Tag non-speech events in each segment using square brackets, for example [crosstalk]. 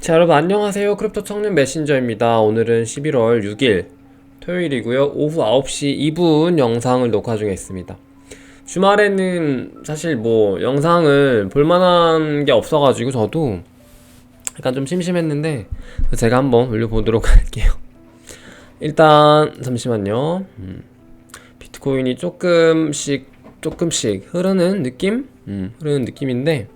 자 여러분 안녕하세요. 크립토 청년 메신저입니다. 오늘은 11월 6일 토요일이고요. 오후 9시 2분 영상을 녹화 중에 있습니다. 주말에는 사실 뭐 영상을 볼만한 게 없어가지고 저도 약간 좀 심심했는데 제가 한번 올려보도록 [laughs] 할게요. 일단 잠시만요. 음, 비트코인이 조금씩 조금씩 흐르는 느낌? 음, 흐르는 느낌인데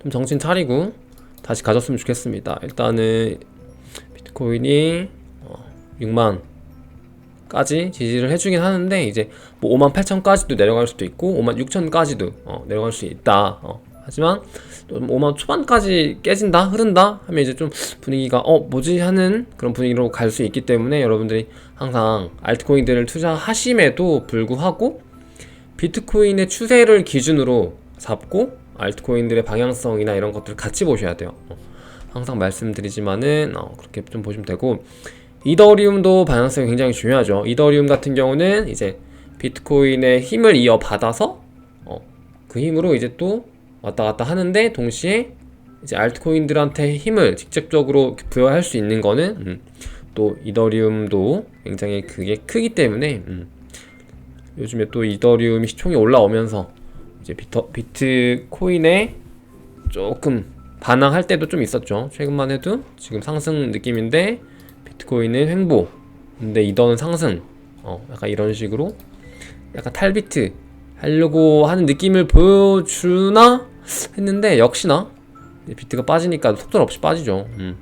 좀 정신 차리고 다시 가졌으면 좋겠습니다. 일단은 비트코인이 어, 6만까지 지지를 해주긴 하는데 이제 뭐 5만 8천까지도 내려갈 수도 있고 5만 6천까지도 어, 내려갈 수 있다. 어, 하지만 좀 5만 초반까지 깨진다, 흐른다 하면 이제 좀 분위기가 어 뭐지 하는 그런 분위기로 갈 수 있기 때문에 여러분들이 항상 알트코인들을 투자하심에도 불구하고 비트코인의 추세를 기준으로 잡고 알트코인들의 방향성이나 이런 것들을 같이 보셔야 돼요. 어, 항상 말씀드리지만은 어, 그렇게 좀 보시면 되고 이더리움도 방향성이 굉장히 중요하죠. 이더리움 같은 경우는 이제 비트코인의 힘을 이어받아서 어, 그 힘으로 이제 또 왔다 갔다 하는데 동시에 이제 알트코인들한테 힘을 직접적으로 부여할 수 있는 거는 음, 또 이더리움도 굉장히 그게 크기 때문에 음, 요즘에 또 이더리움이 시총이 올라오면서 이제 비터, 비트코인에 조금 반항할 때도 좀 있었죠. 최근만 해도 지금 상승 느낌인데 비트코인은 횡보. 근데 이더는 상승. 어, 약간 이런 식으로 약간 탈비트 하려고 하는 느낌을 보여주나 했는데 역시나 비트가 빠지니까 속도 없이 빠지죠. 음.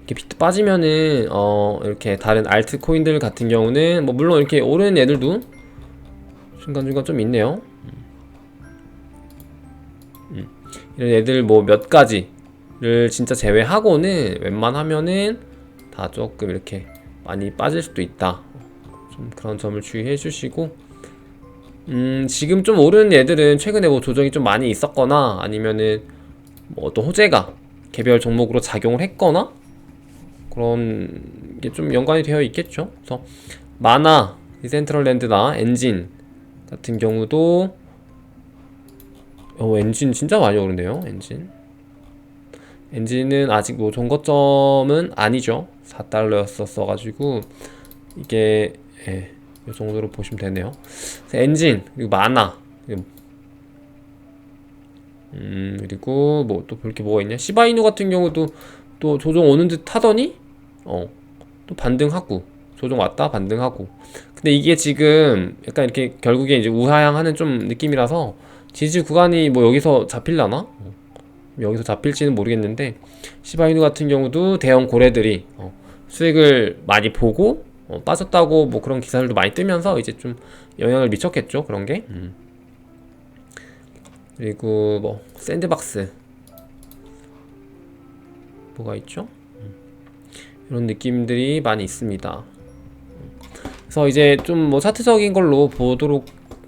이렇게 비트 빠지면은 어 이렇게 다른 알트 코인들 같은 경우는 뭐 물론 이렇게 오르는 애들도 중간중간 좀 있네요. 이런 애들 뭐 몇 가지를 진짜 제외하고는 웬만하면은 다 조금 이렇게 많이 빠질 수도 있다. 좀 그런 점을 주의해 주시고 음 지금 좀 오르는 애들은 최근에 뭐 조정이 좀 많이 있었거나 아니면은 뭐 어떤 호재가 개별 종목으로 작용을 했거나 그런 게 좀 연관이 되어 있겠죠. 그래서 마나, 디센트럴랜드나 엔진 같은 경우도 어, 엔진 진짜 많이 오르네요. 엔진. 엔진은 아직 뭐 종거점은 아니죠. 4달러였었어 가지고 이게 예, 이 정도로 보시면 되네요. 엔진 그리고 마나 음 그리고 뭐 또 볼 게 뭐가 있냐? 시바이누 같은 경우도 또 조정 오는 듯 하더니 어 또 반등하고 조정 왔다 반등하고 근데 이게 지금 약간 이렇게 결국에 이제 우하향 하는 좀 느낌이라서 지지 구간이 뭐 여기서 잡힐라나? 어, 여기서 잡힐지는 모르겠는데 시바이누 같은 경우도 대형 고래들이 어, 수익을 많이 보고 어, 빠졌다고 뭐 그런 기사들도 많이 뜨면서 이제 좀 영향을 미쳤겠죠 그런 게 음. 그리고 뭐 샌드박스 뭐가 있죠? 음. 이런 느낌들이 많이 있습니다. 그래서 이제 좀 뭐 차트적인 걸로 보도록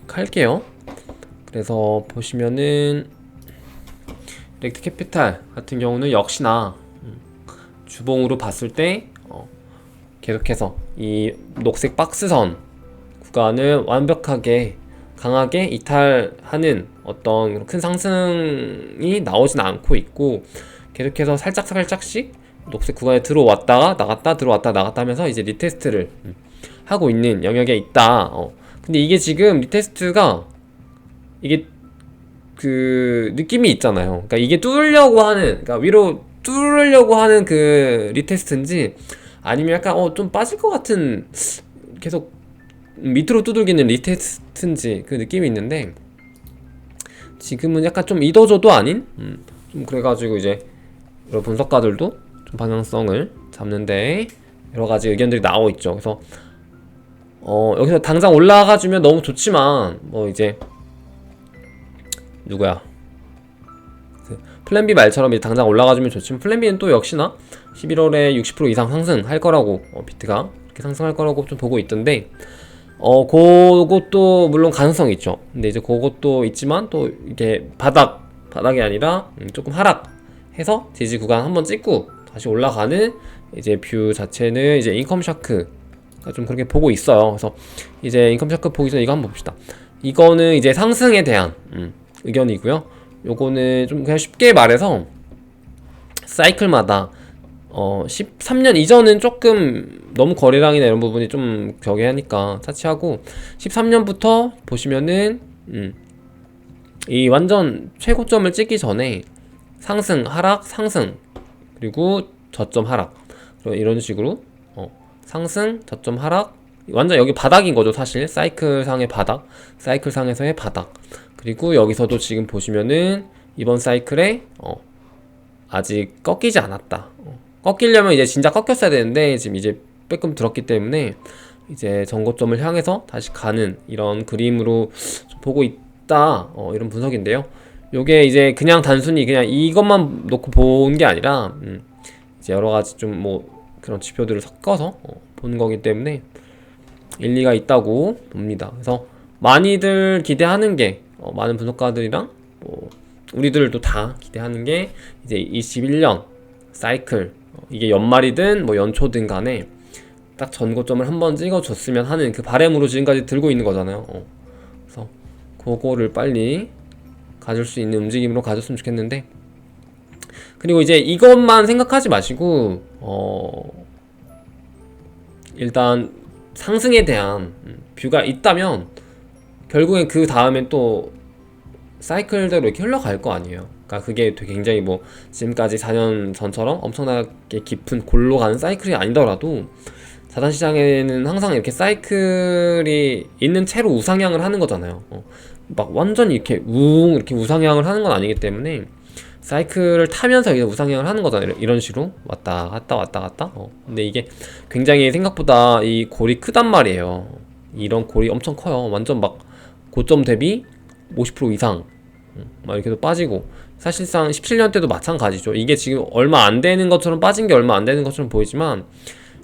할게요. 그래서 보시면은 렉트 캐피탈 같은 경우는 역시나 음, 주봉으로 봤을 때 어, 계속해서 이 녹색 박스선 구간을 완벽하게 강하게 이탈하는 어떤 큰 상승이 나오진 않고 있고 계속해서 살짝 살짝씩 녹색 구간에 들어왔다가 나갔다 들어왔다 나갔다 하면서 이제 리테스트를 음, 하고 있는 영역에 있다. 어. 근데 이게 지금 리테스트가 이게 그 느낌이 있잖아요. 그러니까 이게 뚫으려고 하는 그러니까 위로 뚫으려고 하는 그 리테스트인지 아니면 약간 어 좀 빠질 것 같은 계속 밑으로 두들기는 리테스트인지 그 느낌이 있는데 지금은 약간 좀 이도저도 아닌 음, 좀 그래가지고 이제 여러 분석가들도 좀 방향성을 잡는데 여러 가지 의견들이 나오고 있죠. 그래서 어 여기서 당장 올라가 주면 너무 좋지만 뭐 이제 누구야 그 플랜 B 말처럼 이제 당장 올라가 주면 좋지만 플랜 B는 또 역시나 11월에 60% 이상 상승할 거라고 어, 비트가 이렇게 상승할 거라고 좀 보고 있던데 어 그것도 물론 가능성이 있죠. 근데 이제 그것도 있지만 또 이게 바닥 바닥이 아니라 음, 조금 하락해서 지지 구간 한번 찍고 다시 올라가는 이제 뷰 자체는 이제 인컴 샤크 좀 그렇게 보고 있어요. 그래서 이제 인컴 샤크 보기 전에 이거 한번 봅시다. 이거는 이제 상승에 대한 음, 의견이고요. 요거는 좀 그냥 쉽게 말해서 사이클마다 어 13년 이전은 조금 너무 거래량이나 이런 부분이 좀 격해 하니까 차치하고 13년부터 보시면은 음, 이 완전 최고점을 찍기 전에 상승 하락 상승 그리고 저점 하락 이런 식으로 어, 상승 저점 하락 완전 여기 바닥인 거죠 사실 사이클 상의 바닥 사이클 상에서의 바닥 그리고 여기서도 지금 보시면은 이번 사이클에 어, 아직 꺾이지 않았다. 어, 꺾이려면 이제 진짜 꺾였어야 되는데 지금 이제 빼끔 들었기 때문에 이제 전고점을 향해서 다시 가는 이런 그림으로 좀 보고 있다. 어, 이런 분석인데요. 요게 이제 그냥 단순히 그냥 이것만 놓고 본 게 아니라 음, 이제 여러 가지 좀 뭐 그런 지표들을 섞어서 어, 보는 거기 때문에 일리가 있다고 봅니다. 그래서 많이들 기대하는 게 어, 많은 분석가들이랑 뭐 우리들도 다 기대하는 게 이제 21년 사이클 어, 이게 연말이든 뭐 연초든 간에 딱 전고점을 한 번 찍어줬으면 하는 그 바램으로 지금까지 들고 있는 거잖아요. 어. 그래서 그거를 빨리 가질 수 있는 움직임으로 가졌으면 좋겠는데 그리고 이제 이것만 생각하지 마시고 어 일단 상승에 대한 음, 뷰가 있다면 결국엔 그 다음엔 또 사이클대로 이렇게 흘러갈 거 아니에요. 그러니까 그게 되게 굉장히 뭐 지금까지 4년 전처럼 엄청나게 깊은 골로 가는 사이클이 아니더라도 자산 시장에는 항상 이렇게 사이클이 있는 채로 우상향을 하는 거잖아요. 어, 막 완전히 이렇게 웅 이렇게 우상향을 하는 건 아니기 때문에 사이클을 타면서 이제 우상향을 하는 거잖아요. 이런 식으로 왔다 갔다 왔다 갔다. 어. 근데 이게 굉장히 생각보다 이 골이 크단 말이에요. 이런 골이 엄청 커요. 완전 막 고점 대비 50% 이상 음, 막 이렇게도 빠지고 사실상 17년 때도 마찬가지죠. 이게 지금 얼마 안 되는 것처럼 빠진 게 얼마 안 되는 것처럼 보이지만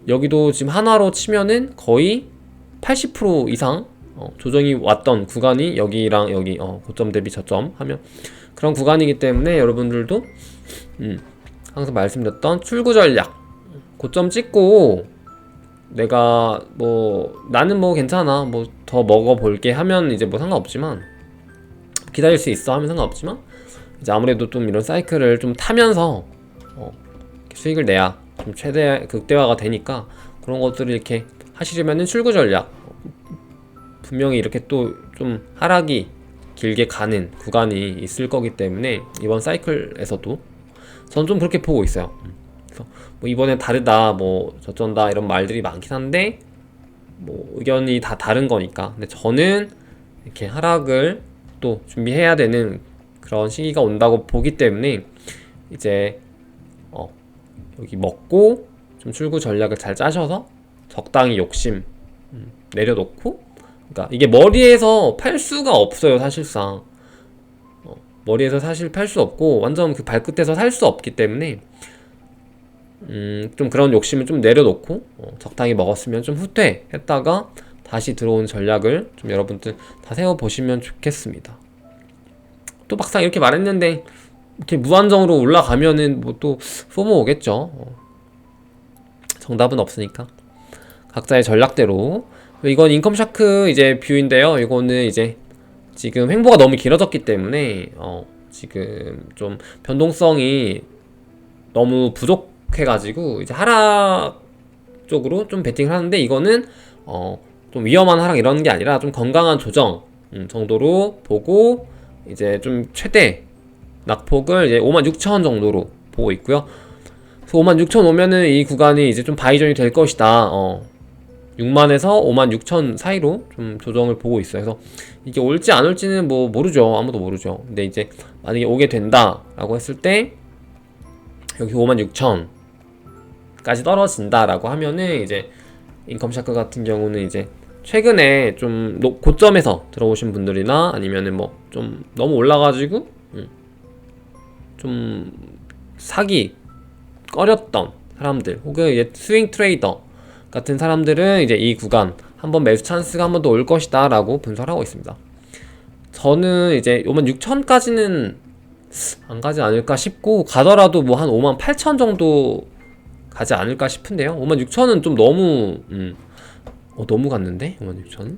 여기도 지금 하나로 치면은 거의 80% 이상 어, 조정이 왔던 구간이 여기랑 여기 어, 고점 대비 저점 하면 그런 구간이기 때문에 여러분들도 음, 항상 말씀드렸던 출구 전략 고점 찍고 내가 뭐 나는 뭐 괜찮아 뭐 더 먹어 볼게 하면 이제 뭐 상관없지만 기다릴 수 있어 하면 상관없지만 이제 아무래도 좀 이런 사이클을 좀 타면서 어, 수익을 내야 좀 최대 극대화가 되니까 그런 것들을 이렇게 하시려면은 출구 전략 분명히 이렇게 또 좀 하락이 길게 가는 구간이 있을 거기 때문에 이번 사이클에서도 저는 좀 그렇게 보고 있어요. 뭐 이번에 다르다, 뭐 저쩐다 이런 말들이 많긴 한데 뭐 의견이 다 다른 거니까. 근데 저는 이렇게 하락을 또 준비해야 되는 그런 시기가 온다고 보기 때문에 이제 어 여기 먹고 좀 출구 전략을 잘 짜셔서 적당히 욕심 음, 내려놓고 그러니까 이게 머리에서 팔 수가 없어요 사실상 어, 머리에서 사실 팔 수 없고 완전 그 발끝에서 살 수 없기 때문에 음, 좀 그런 욕심을 좀 내려놓고 어, 적당히 먹었으면 좀 후퇴했다가 다시 들어온 전략을 좀 여러분들 다 세워 보시면 좋겠습니다. 또 막상 이렇게 말했는데 이렇게 무한정으로 올라가면은 뭐또 소모 오겠죠. 어. 정답은 없으니까 각자의 전략대로 이건 인컴 샤크 이제 뷰인데요. 이거는 이제 지금 횡보가 너무 길어졌기 때문에 어 지금 좀 변동성이 너무 부족 해가지고 이제 하락 쪽으로 좀 베팅을 하는데 이거는 어 좀 위험한 하락 이런 게 아니라 좀 건강한 조정 음, 정도로 보고 이제 좀 최대 낙폭을 이제 56,000 정도로 보고 있고요. 56,000 오면은 이 구간이 이제 좀 바이전이 될 것이다. 어, 6만에서 5만 6천 사이로 좀 조정을 보고 있어요. 그래서 이게 올지 안 올지는 뭐 모르죠. 아무도 모르죠. 근데 이제 만약에 오게 된다라고 했을 때 여기 5만 6천 까지 떨어진다라고 하면은 이제 인컴 샤크 같은 경우는 이제 최근에 좀 고점에서 들어오신 분들이나 아니면은 뭐 좀 너무 올라가지고 음, 좀 사기 꺼렸던 사람들 혹은 이제 스윙 트레이더 같은 사람들은 이제 이 구간 한번 매수 찬스가 한 번 더 올 것이다 라고 분석을 하고 있습니다. 저는 이제 5만 6천까지는 안 가지 않을까 싶고 가더라도 뭐 한 5만 8천 정도 가지 않을까 싶은데요. 5만 6천은 좀 너무 음, 어, 너무 갔는데 5만 6천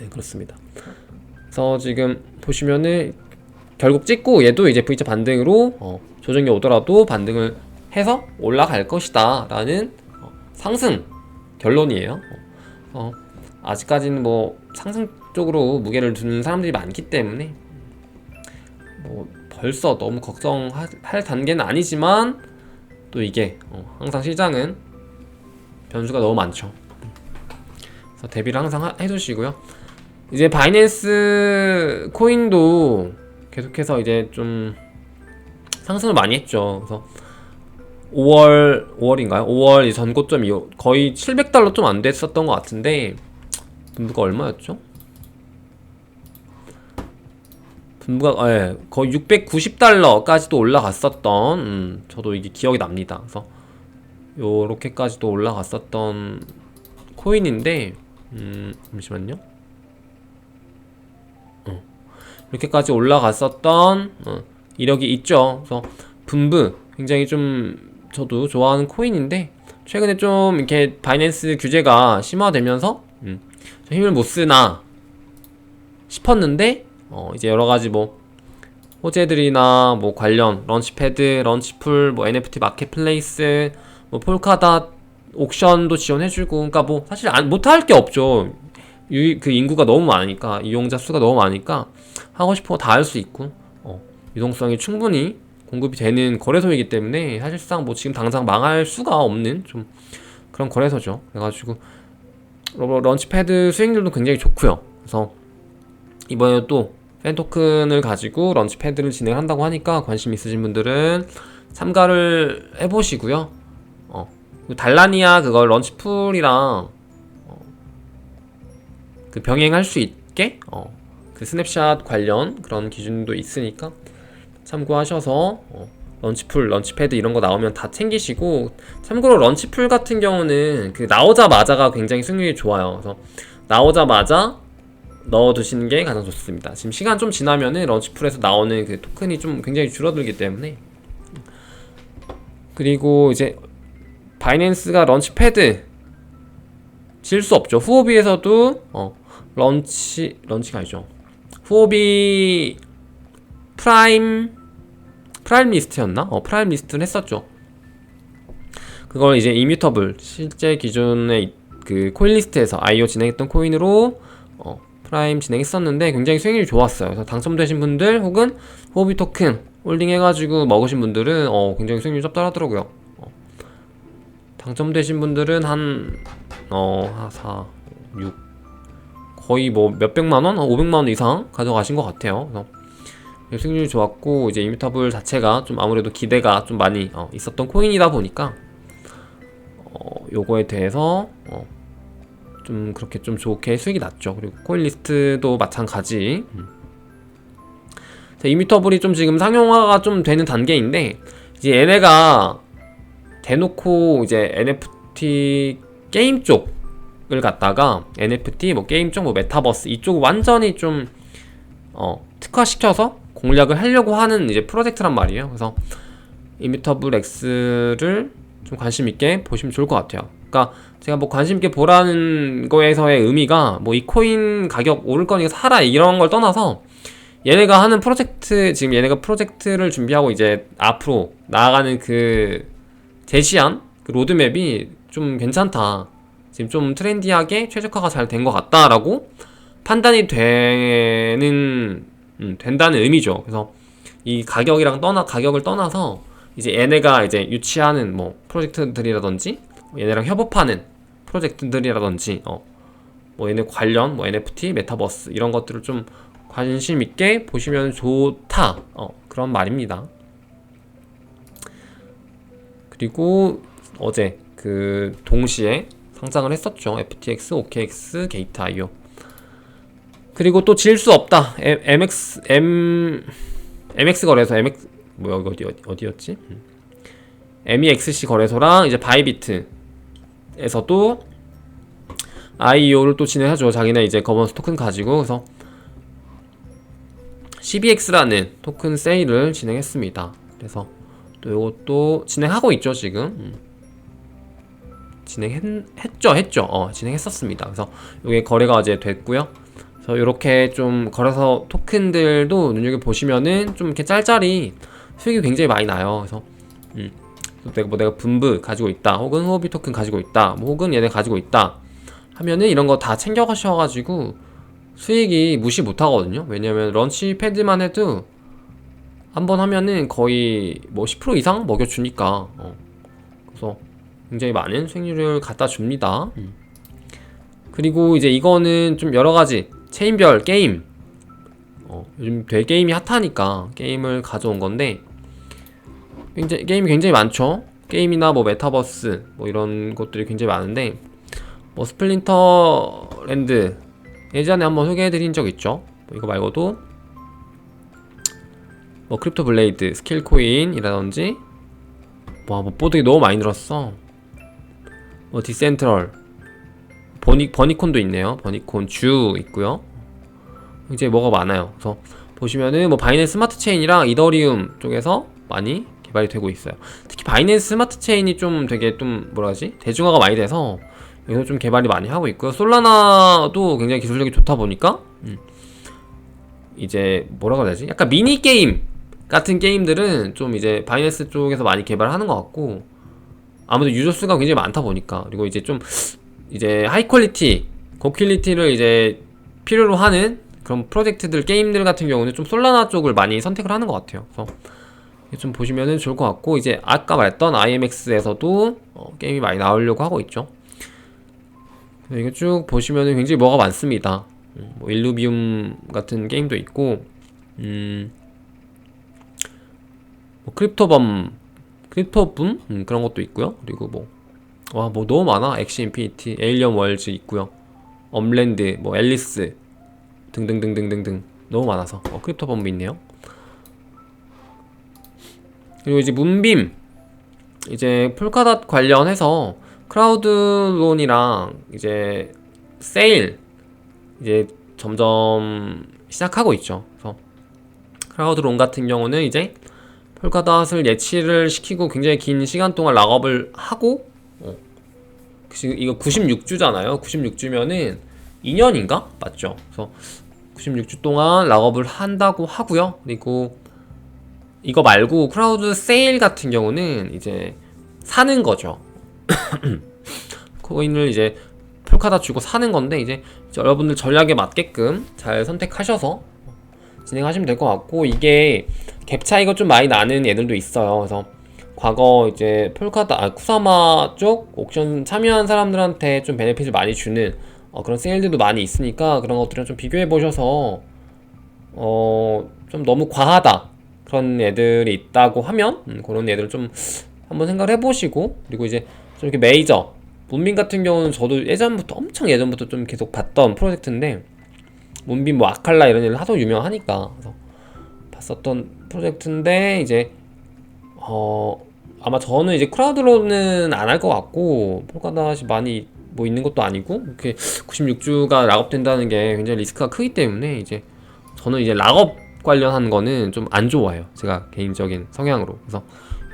네, 그렇습니다. 그래서 지금 보시면은 결국 찍고 얘도 이제 V자 반등으로 어, 조정이 오더라도 반등을 해서 올라갈 것이다 라는 어, 상승 결론이에요. 어, 어, 아직까지는 뭐 상승 쪽으로 무게를 두는 사람들이 많기 때문에 뭐 벌써 너무 걱정할 할 단계는 아니지만 또 이게 어, 항상 시장은 변수가 너무 많죠. 그래서 대비를 항상 하- 해두시고요. 이제 바이낸스 코인도 계속해서 이제 좀 상승을 많이 했죠. 그래서 5월 5월인가요? 5월 이 전고점이 거의 700달러 좀 안 됐었던 것 같은데 분부가 얼마였죠? 분부가 예, 거의 690달러까지도 올라갔었던 음, 저도 이게 기억이 납니다. 그래서 요렇게까지도 올라갔었던 코인인데 음, 잠시만요. 어, 이렇게까지 올라갔었던 어, 이력이 있죠. 그래서 분부 굉장히 좀 저도 좋아하는 코인인데 최근에 좀 이렇게 바이낸스 규제가 심화되면서 음, 좀 힘을 못 쓰나 싶었는데 어, 이제 여러 가지 뭐 호재들이나 뭐 관련 런치패드, 런치풀, 뭐 NFT 마켓플레이스, 뭐 폴카닷 옥션도 지원해주고, 그러니까 뭐 사실 안, 못할 게 없죠. 유, 그 인구가 너무 많으니까 이용자 수가 너무 많으니까 하고 싶은 거 다 할 수 있고, 어, 유동성이 충분히 공급이 되는 거래소이기 때문에 사실상 뭐 지금 당장 망할 수가 없는 좀 그런 거래소죠. 그래가지고 러- 런치패드 수익률도 굉장히 좋고요. 그래서 이번에 또 팬 토큰을 가지고 런치패드를 진행한다고 하니까 관심 있으신 분들은 참가를 해보시고요. 어, 달라니아 그걸 런치풀이랑 어, 그 병행할 수 있게 어, 그 스냅샷 관련 그런 기준도 있으니까 참고하셔서 어, 런치풀, 런치패드 이런 거 나오면 다 챙기시고 참고로 런치풀 같은 경우는 그 나오자마자가 굉장히 승률이 좋아요. 그래서 나오자마자 넣어두시는 게 가장 좋습니다. 지금 시간 좀 지나면은 런치풀에서 나오는 그 토큰이 좀 굉장히 줄어들기 때문에 그리고 이제 바이낸스가 런치패드 질 수 없죠. 후오비에서도 어 런치 런치가 아니죠. 후오비 프라임 프라임 리스트였나? 어 프라임 리스트는 했었죠. 그걸 이제 이뮤터블 실제 기존의 그 코인 리스트에서 IO 진행했던 코인으로 어 프라임 진행했었는데 굉장히 수익률이 좋았어요. 그래서 당첨되신 분들 혹은 호비 토큰 홀딩 해가지고 먹으신 분들은 어 굉장히 수익률이 짭짤하더라고요. 어, 당첨되신 분들은 한 어, 4, 6 거의 뭐 몇백만 원, 한 500만 원 이상 가져가신 것 같아요. 그래서 수익률이 좋았고 이제 이미터블 자체가 좀 아무래도 기대가 좀 많이 어, 있었던 코인이다 보니까 어, 요거에 대해서 어, 좀 그렇게 좀 좋게 수익이 났죠. 그리고 코인 리스트도 마찬가지. 음. 자, 이미터블이 좀 지금 상용화가 좀 되는 단계인데 이제 얘네가 대놓고 이제 NFT 게임 쪽을 갖다가 NFT 뭐 게임 쪽 뭐 메타버스 이쪽 완전히 좀 어, 특화시켜서 공략을 하려고 하는 이제 프로젝트란 말이에요. 그래서 이미터블 X를 좀 관심 있게 보시면 좋을 것 같아요. 그러니까 제가 뭐 관심 있게 보라는 거에서의 의미가 뭐 이 코인 가격 오를 거니까 사라 이런 걸 떠나서 얘네가 하는 프로젝트 지금 얘네가 프로젝트를 준비하고 이제 앞으로 나아가는 그 제시한 그 로드맵이 좀 괜찮다. 지금 좀 트렌디하게 최적화가 잘 된 것 같다라고 판단이 되는 음, 된다는 의미죠. 그래서 이 가격이랑 떠나 가격을 떠나서 이제 얘네가 이제 유치하는 뭐 프로젝트들이라든지 얘네랑 협업하는 프로젝트들이라든지 어, 뭐 얘네 관련 뭐 NFT, 메타버스 이런 것들을 좀 관심 있게 보시면 좋다 어, 그런 말입니다. 그리고 어제 그 동시에 상장을 했었죠. FTX, OKX, 게이트.io. 그리고 또 질 수 없다. M, MX M MX 거래소 MX 뭐야 어디 어디 어디였지? 음. MEXC 거래소랑 이제 바이비트 에서도 IEO를 또 진행하죠. 자기네 이제 거버넌스 토큰 가지고 그래서 CBX라는 토큰 세일을 진행했습니다. 그래서 또 이것도 진행하고 있죠 지금. 음. 진행했죠 했죠 어 진행했었습니다. 그래서 이게 거래가 이제 됐고요. 그래서 이렇게 좀 걸어서 토큰들도 눈여겨 보시면은 좀 이렇게 짤짤이 수익이 굉장히 많이 나요. 그래서 음, 내가 뭐 내가 분부 가지고 있다, 혹은 호비 토큰 가지고 있다, 뭐 혹은 얘네 가지고 있다 하면은 이런 거 다 챙겨 가셔가지고 수익이 무시 못 하거든요. 왜냐면 런치 패드만 해도 한 번 하면은 거의 뭐 10% 이상 먹여주니까 어. 그래서 굉장히 많은 수익률을 갖다 줍니다. 음. 그리고 이제 이거는 좀 여러 가지 체인별 게임 어, 요즘 되게 게임이 핫하니까 게임을 가져온 건데 굉장히 게임이 굉장히 많죠. 게임이나 뭐 메타버스 뭐 이런 것들이 굉장히 많은데 뭐 스플린터 랜드 예전에 한번 소개해드린 적 있죠. 뭐 이거 말고도 뭐 크립토 블레이드, 스킬 코인이라든지 와, 뭐 뽀득이 너무 많이 늘었어. 뭐 디센트럴, 버니 버니콘도 있네요. 버니콘 주 있고요. 이제 뭐가 많아요. 그래서 보시면은 뭐 바이낸스 스마트 체인이랑 이더리움 쪽에서 많이 개발이 되고 있어요. 특히 바이낸스 스마트 체인이 좀 되게 좀 뭐라 하지? 대중화가 많이 돼서 여기서 좀 개발이 많이 하고 있고요. 솔라나도 굉장히 기술력이 좋다 보니까 음. 이제 뭐라고 해야 되지? 약간 미니 게임 같은 게임들은 좀 이제 바이낸스 쪽에서 많이 개발하는 것 같고 아무래도 유저 수가 굉장히 많다 보니까 그리고 이제 좀 이제 하이 퀄리티 고퀄리티를 이제 필요로 하는 그런 프로젝트들 게임들 같은 경우는 좀 솔라나 쪽을 많이 선택을 하는 것 같아요. 그래서 좀 보시면은 좋을 것 같고 이제 아까 말했던 IMX에서도 어, 게임이 많이 나오려고 하고 있죠. 이거 쭉 보시면은 굉장히 뭐가 많습니다. 음, 뭐 일루비움 같은 게임도 있고, 음, 뭐 크립토범, 크립토붐 음, 그런 것도 있고요. 그리고 뭐, 와, 뭐 너무 많아. 엑시 인피니티, 에일리언 월즈 있고요. 엄랜드, 뭐 앨리스 등등등등등등 너무 많아서 어, 크립토범도 있네요. 그리고 이제 문빔 이제 폴카닷 관련해서 크라우드론이랑 이제 세일 이제 점점 시작하고 있죠. 그래서 크라우드론 같은 경우는 이제 폴카닷을 예치를 시키고 굉장히 긴 시간 동안 락업을 하고 어. 지금 이거 96주잖아요. 96주면은 2년인가? 맞죠? 그래서 96주 동안 락업을 한다고 하고요. 그리고 이거 말고 크라우드 세일 같은 경우는 이제 사는 거죠. [coughs] 코인을 이제 폴카다 주고 사는 건데 이제 여러분들 전략에 맞게끔 잘 선택하셔서 진행하시면 될 것 같고 이게 갭 차이가 좀 많이 나는 애들도 있어요. 그래서 과거 이제 폴카다 아, 쿠사마 쪽 옥션 참여한 사람들한테 좀 베네핏을 많이 주는 어, 그런 세일들도 많이 있으니까 그런 것들을 좀 비교해 보셔서 어 좀 너무 과하다 그런 애들이 있다고 하면 음, 그런 애들을 좀 한번 생각을 해보시고 그리고 이제 좀 이렇게 메이저 문빈 같은 경우는 저도 예전부터 엄청 예전부터 좀 계속 봤던 프로젝트인데 문빈 뭐 아칼라 이런 애들 하도 유명하니까 그래서 봤었던 프로젝트인데 이제 어 아마 저는 이제 크라우드로는 안 할 것 같고 폴카닷이 많이 뭐 있는 것도 아니고 이렇게 96주가 락업된다는 게 굉장히 리스크가 크기 때문에 이제 저는 이제 락업 관련한 거는 좀 안 좋아해요 제가 개인적인 성향으로 그래서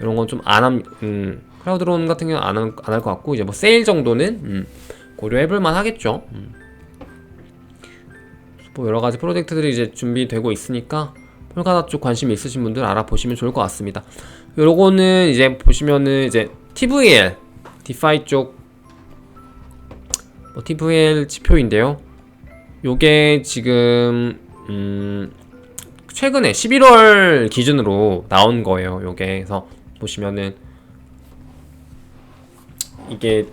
이런 건 좀 안 함 음, 크라우드론 같은 경우는 안할 것 같고 이제 뭐 세일 정도는 음, 고려해볼 만 하겠죠. 음. 뭐 여러 가지 프로젝트들이 이제 준비되고 있으니까 폴카다 쪽 관심 있으신 분들 알아보시면 좋을 것 같습니다. 요거는 이제 보시면은 이제 TVL 디파이 쪽 뭐 TVL 지표인데요. 요게 지금 음 최근에 11월 기준으로 나온 거예요. 요게 그래서 보시면은 이게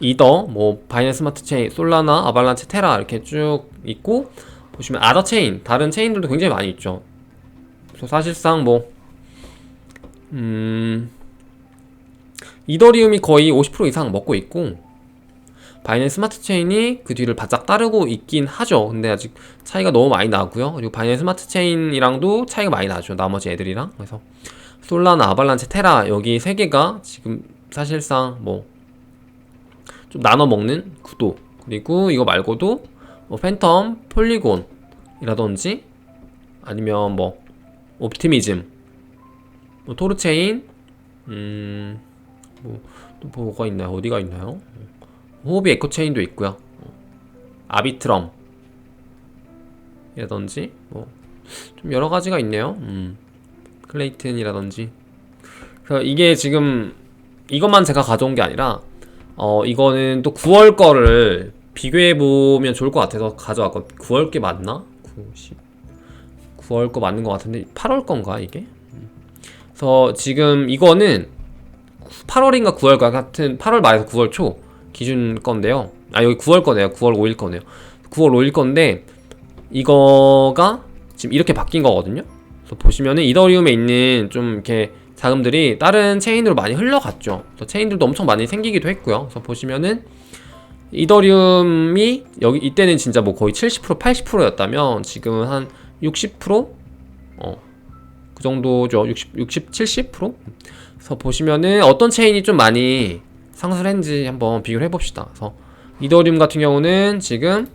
이더 뭐 바이낸스 스마트 체인, 솔라나, 아발란체, 테라 이렇게 쭉 있고 보시면 아더 체인, 다른 체인들도 굉장히 많이 있죠. 그래서 사실상 뭐 음, 이더리움이 거의 50% 이상 먹고 있고 바이낸스 스마트 체인이 그 뒤를 바짝 따르고 있긴 하죠. 근데 아직 차이가 너무 많이 나고요. 그리고 바이낸스 스마트 체인이랑도 차이가 많이 나죠. 나머지 애들이랑. 그래서 솔라나, 아발란체, 테라 여기 세 개가 지금 사실상 뭐 좀 나눠 먹는 구도 그리고 이거 말고도 뭐 팬텀, 폴리곤이라든지 아니면 뭐 옵티미즘, 뭐 토르체인, 음 뭐 또 뭐가 있나요? 어디가 있나요? 호흡이 에코체인도 있고요. 아비트럼 클레이튼이라든지 뭐 좀 여러 가지가 있네요. 음. 클레이튼이라든지 그래서 이게 지금 이것만 제가 가져온 게 아니라 어 이거는 또 9월 거를 비교해 보면 좋을 것 같아서 가져왔거든. 9월 게 맞나? 9, 10 9월 거 맞는 것 같은데 8월 건가 이게? 음. 그래서 지금 이거는 8월인가 9월 과 같은 8월 말에서 9월 초 기준 건데요. 아 여기 9월 거네요. 9월 5일 거네요. 9월 5일 건데 이거가 지금 이렇게 바뀐 거거든요. 그래서 보시면은 이더리움에 있는 좀 이렇게 자금들이 다른 체인으로 많이 흘러갔죠. 그래서 체인들도 엄청 많이 생기기도 했고요. 그래서 보시면은 이더리움이 여기 이때는 진짜 뭐 거의 70% 80%였다면 지금은 한 60%? 어. 그 정도죠. 60 60 70%? 그래서 보시면은 어떤 체인이 좀 많이 상승을 했는지 한번 비교를 해 봅시다. 그래서 이더리움 같은 경우는 지금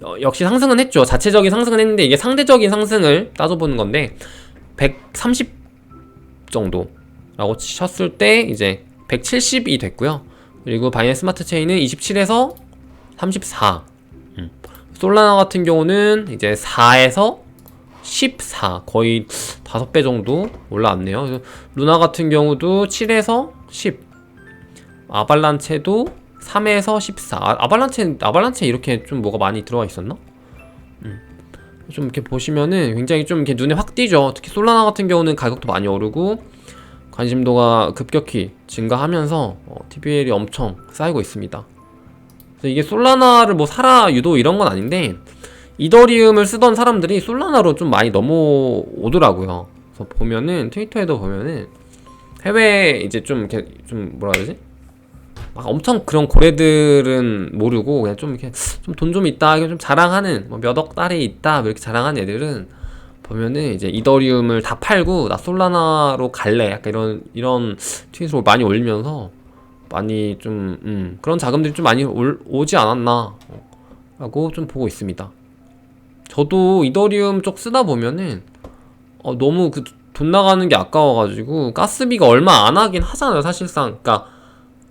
어, 역시 상승은 했죠. 자체적인 상승은 했는데 이게 상대적인 상승을 따져보는 건데 130 정도라고 쳤을 때 이제 170이 됐고요. 그리고 바이낸스 스마트 체인은 27에서 34. 음. 솔라나 같은 경우는 이제 4에서 14 거의 5배 정도 올라왔네요. 루나 같은 경우도 7에서 10. 아발란체도 3에서 14. 아, 아발란체 아발란체 이렇게 좀 뭐가 많이 들어가 있었나? 음. 좀 이렇게 보시면은 굉장히 좀 이렇게 눈에 확 띄죠. 특히 솔라나 같은 경우는 가격도 많이 오르고 관심도가 급격히 증가하면서 어, TBL이 엄청 쌓이고 있습니다. 그래서 이게 솔라나를 뭐 사라 유도 이런 건 아닌데 이더리움을 쓰던 사람들이 솔라나로 좀 많이 넘어오더라고요. 그래서 보면은 트위터에도 보면은 해외 이제 좀 이렇게 좀 뭐라 되지? 막 엄청 그런 고래들은 모르고 그냥 좀 이렇게 좀 돈좀 있다 좀 자랑하는 뭐 몇억 달이 있다 뭐 이렇게 자랑하는 애들은 보면은 이제 이더리움을 다 팔고 나 솔라나로 갈래 약간 이런 이런 트윗을 많이 올리면서 많이 좀 음, 그런 자금들이 좀 많이 올, 오지 않았나 라고 좀 보고 있습니다. 저도 이더리움 쪽 쓰다 보면은 어, 너무 그 돈 나가는 게 아까워가지고 가스비가 얼마 안 하긴 하잖아요 사실상 그러니까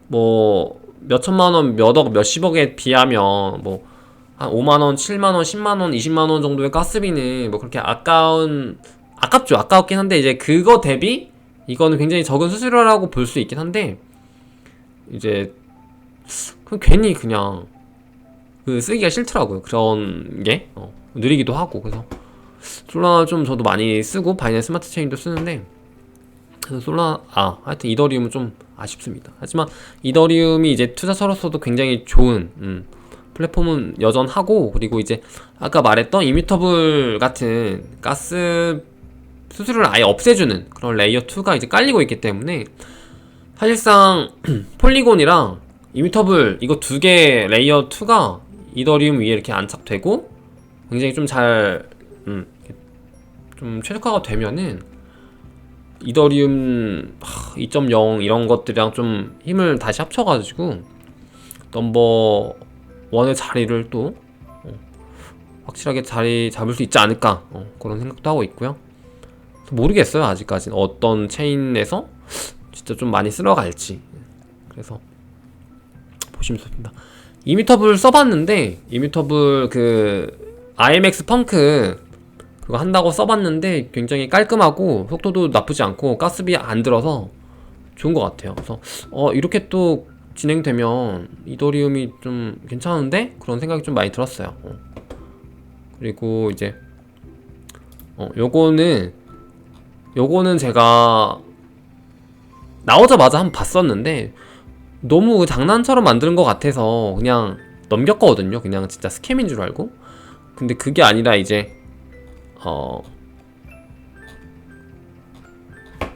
뭐 몇천만 원, 몇 억, 몇십억에 비하면 뭐 한 5만 원, 7만 원, 10만 원, 20만 원 정도의 가스비는 뭐 그렇게 아까운 아깝죠. 아깝긴 한데 이제 그거 대비 이거는 굉장히 적은 수수료라고 볼 수 있긴 한데 이제 그 괜히 그냥 그 쓰기가 싫더라고요. 그런 게 어, 느리기도 하고 그래서 솔라나 좀 저도 많이 쓰고 바이낸스 스마트 체인도 쓰는데 그래서 솔라 아 하여튼 이더리움은 좀 아쉽습니다. 하지만 이더리움이 이제 투자처로서도 굉장히 좋은 음, 플랫폼은 여전하고 그리고 이제 아까 말했던 이뮤터블 같은 가스 수수료를 아예 없애주는 그런 레이어 2가 이제 깔리고 있기 때문에 사실상 [clears throat] 폴리곤이랑 이뮤터블 이거 두 개 레이어 2가 이더리움 위에 이렇게 안착되고 굉장히 좀잘 음, 좀 최적화가 되면은 이더리움 2.0 이런 것들이랑 좀 힘을 다시 합쳐가지고 넘버 원의 자리를 또 어, 확실하게 자리 잡을 수 있지 않을까 어, 그런 생각도 하고 있고요. 모르겠어요 아직까지는 어떤 체인에서 진짜 좀 많이 쓸어갈지 그래서 보시면 좋습니다. 이미터블 써봤는데 이미터블 그 IMX 펑크 그거 한다고 써봤는데 굉장히 깔끔하고 속도도 나쁘지 않고 가스비 안 들어서 좋은 것 같아요. 그래서 어 이렇게 또 진행되면 이더리움이 좀 괜찮은데 그런 생각이 좀 많이 들었어요. 어. 그리고 이제 어 요거는 요거는 제가 나오자마자 한번 봤었는데 너무 장난처럼 만드는 것 같아서 그냥 넘겼거든요. 그냥 진짜 스캠인 줄 알고. 근데 그게 아니라 이제 어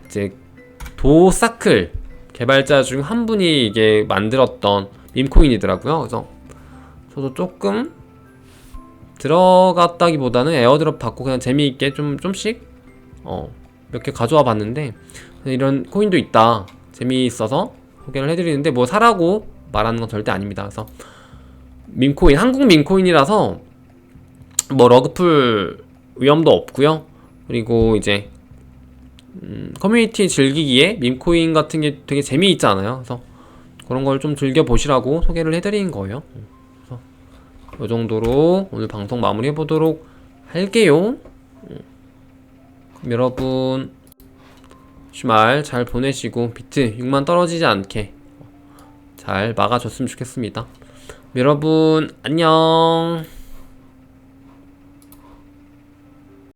이제 도사클 개발자 중 한 분이 이게 만들었던 밈코인이더라고요. 그래서 저도 조금 들어갔다기보다는 에어드롭 받고 그냥 재미있게 좀 좀씩 어 몇 개 가져와 봤는데 이런 코인도 있다 재미있어서 소개를 해드리는데 뭐 사라고 말하는 건 절대 아닙니다. 그래서 밈코인 한국 밈코인이라서 뭐 러그풀 위험도 없고요. 그리고 이제 음, 커뮤니티 즐기기에 밈코인 같은 게 되게 재미있잖아요. 그래서 그런 걸 좀 즐겨 보시라고 소개를 해드린 거예요. 그래서 이 정도로 오늘 방송 마무리해 보도록 할게요. 여러분 주말 잘 보내시고 비트 6만 떨어지지 않게 잘 막아줬으면 좋겠습니다. 여러분 안녕.